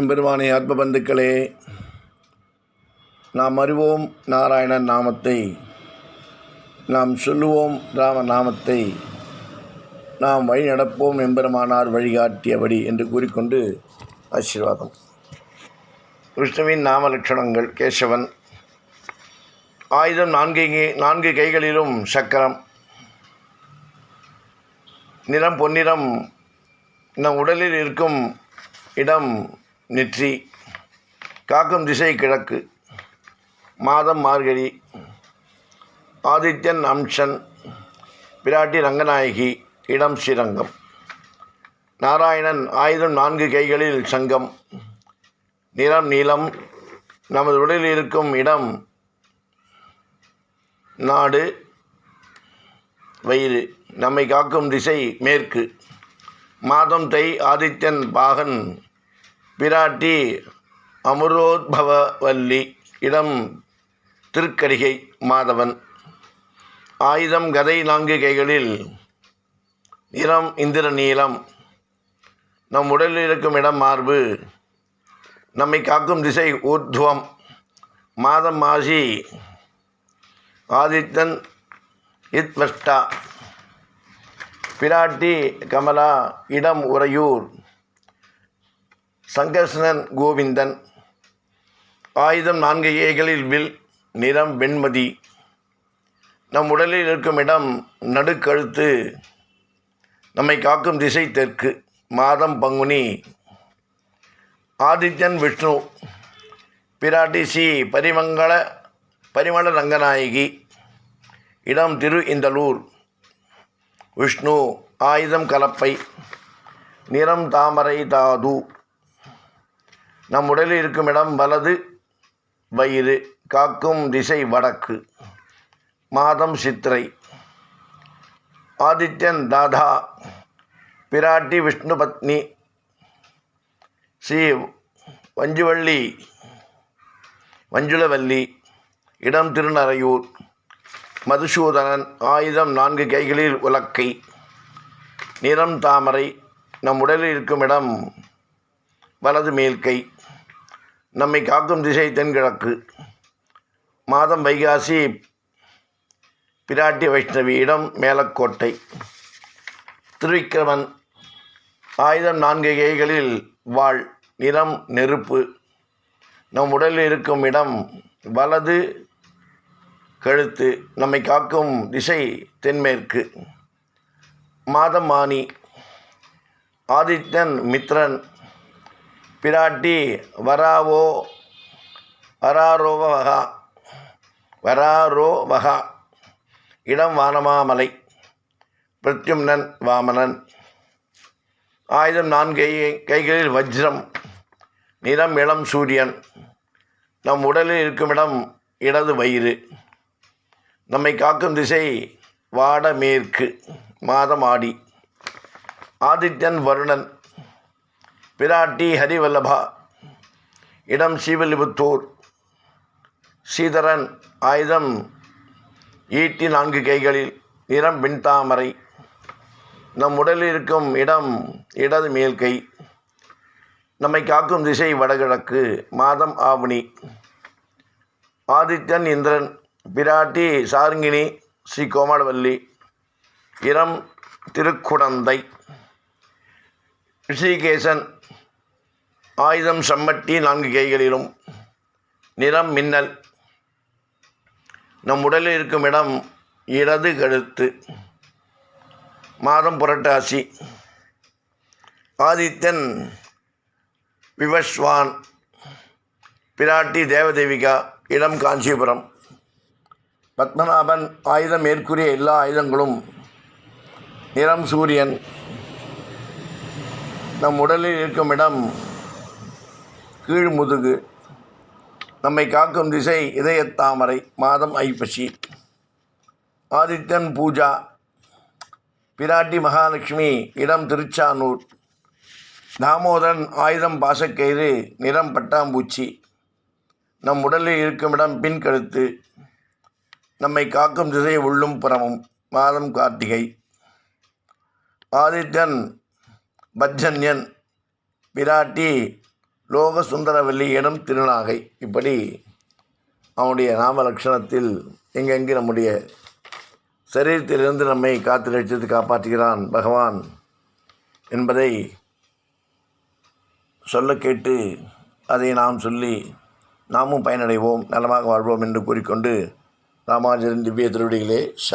எம்பெருமானே ஆத்ம பந்துக்களே நாம் அறிவோம் நாராயணன் நாமத்தை நாம் சொல்லுவோம் ராம நாமத்தை நாம் வழி நடப்போம் எம்பெருமானார் வழிகாட்டியபடி என்று கூறிக்கொண்டு ஆசீர்வாதம். விஷ்ணுவின் நாம லட்சணங்கள் கேசவன் ஆயுதம் நான்கு நான்கு கைகளிலும் சக்கரம் நிறம் பொன்னிறம் நம் உடலில் இருக்கும் இடம் நெற்றி காக்கும் திசை கிழக்கு மாதம் மார்கழி ஆதித்யன் அம்சன் பிராட்டி ரங்கநாயகி இடம் ஸ்ரீரங்கம். நாராயணன் ஆயுதம் நான்கு கைகளில் சங்கம். நிறம் நீளம் நமது உடலில் இருக்கும் இடம் நாடு வயிறு. நம்மை காக்கும் திசை மேற்கு. மாதம் தை ஆதித்யன் பாகன் பிராட்டி அமுரோத்பவவல்லி இடம் திருக்கடிகை மாதவன். ஆயுதம் கதை நான்கு கைகளில் நிறம் இந்திர நீளம் நம் உடலில் இருக்கும் இடம் மார்பு. நம்மை காக்கும் திசை ஊர்துவம். மாதம் மாசி ஆதித்தன் இத்வஷ்டா பிராட்டி கமலா இடம் உறையூர். சங்கர்ஷ்ணன் கோவிந்தன் ஆயுதம் நான்கு ஏகளில் வில் நிறம் வெண்மதி. நம் உடலில் இருக்கும் இடம் நடுக்கழுத்து நம்மை காக்கும் திசை தெற்கு மாதம் பங்குனி. ஆதித்யன் விஷ்ணு பிராட்டி சி பரிமங்கள பரிமள ரங்கநாயகி. இடம் திரு இந்தலூர். விஷ்ணு ஆயுதம் கலப்பை நிறம் தாமரை தாது. நம் உடலில் இருக்கும் இடம் வலது வயிறு காக்கும் திசை வடக்கு. மாதம் சித்திரை. ஆதித்யன் தாதா பிராட்டி விஷ்ணு பத்னி ஸ்ரீ வஞ்சுவள்ளி வஞ்சுளவல்லி இடம் திருநறையூர். மதுசூதனன் ஆயுதம் நான்கு கைகளில் உலக்கை. நிறம் தாமரை நம் உடலில் இருக்கும் இடம் வலது மேல்கை. நம்மை காக்கும் திசை தென்கிழக்கு. மாதம் வைகாசி பிராட்டி வைஷ்ணவி இடம் மேலக்கோட்டை. திருவிக்கிரமன் ஆயுதம் நான்கு கைகளில் வாள் நிறம் நெருப்பு. நம் உடலில் இருக்கும் இடம் வலது கழுத்து நம்மை காக்கும் திசை தென்மேற்கு. மாதம் மாணி ஆதித்தன் மித்ரன் பிராட்டி வராவோ வராரோவகா வராரோவகா இடம் வானமாமலை பிரத்யும்னன் வாமனன். ஆயுதம் நான்கு கைகளில் வஜ்ரம் நிறம் இளம் சூரியன். நம் உடலில் இருக்கும் இடம் இடது வயிறு. நம்மை காக்கும் திசை வாடமேற்கு மாதம் ஆடி. ஆதித்யன் வருணன் பிராட்டி ஹரிவல்லபா. இடம் ஸ்ரீவில்லிபுத்தூர். ஸ்ரீதரன் ஆயுதம் ஈட்டி நான்கு கைகளில் நிறம் பின்தாமரை. நம் உடலில் இருக்கும் இடம் இடது மேல்கை நம்மை காக்கும் திசை வடகிழக்கு மாதம் ஆவணி. ஆதித்யன் இந்திரன் பிராட்டி சாருங்கினி ஸ்ரீ கோமலவல்லி இரம் திருக்குடந்தை. ரிஷிகேசன் ஆயுதம் சம்மட்டி நான்கு கைகளிலும் நிறம் மின்னல். நம் உடலில் இருக்கும் இடம் இடது கழுத்து. மாதம் புரட்டாசி. ஆதித்தன் விவஸ்வான். பிராட்டி தேவதேவிகா இடம் காஞ்சிபுரம். பத்மநாபன் ஆயுதம் மேற்கூறிய எல்லா ஆயுதங்களும் நிறம் சூரியன். நம் உடலில் இருக்கும் இடம் கீழ் முதுகு. நம்மை காக்கும் திசை இதயத்தாமரை மாதம் ஐப்பசி. ஆதித்யன் பூஜா பிராட்டி மகாலட்சுமி இடம் திருச்சானூர். தாமோதரன் ஆயுதம் பாசக்கயிறு நிறம் பட்டாம்பூச்சி. நம் உடலில் இருக்கும் இடம் பின் கழுத்து. நம்மை காக்கும் திசை உள்ளும் புறமும் மாதம் கார்த்திகை. ஆதித்யன் பஜ்ஜன்யன் பிராட்டி லோக சுந்தரவல்லியிடம் திருநாகை. இப்படி அவனுடைய நாம லட்சணத்தில் எங்கெங்கு நம்முடைய சரீரத்திலிருந்து நம்மை காத்து ரட்சித்து காப்பாற்றுகிறான் பகவான் என்பதை சொல்ல கேட்டு அதை நாம் சொல்லி நாமும் பயனடைவோம் நலமாக வாழ்வோம் என்று கூறிக்கொண்டு ராமானுஜரின் திவ்ய திருவடிகளே ச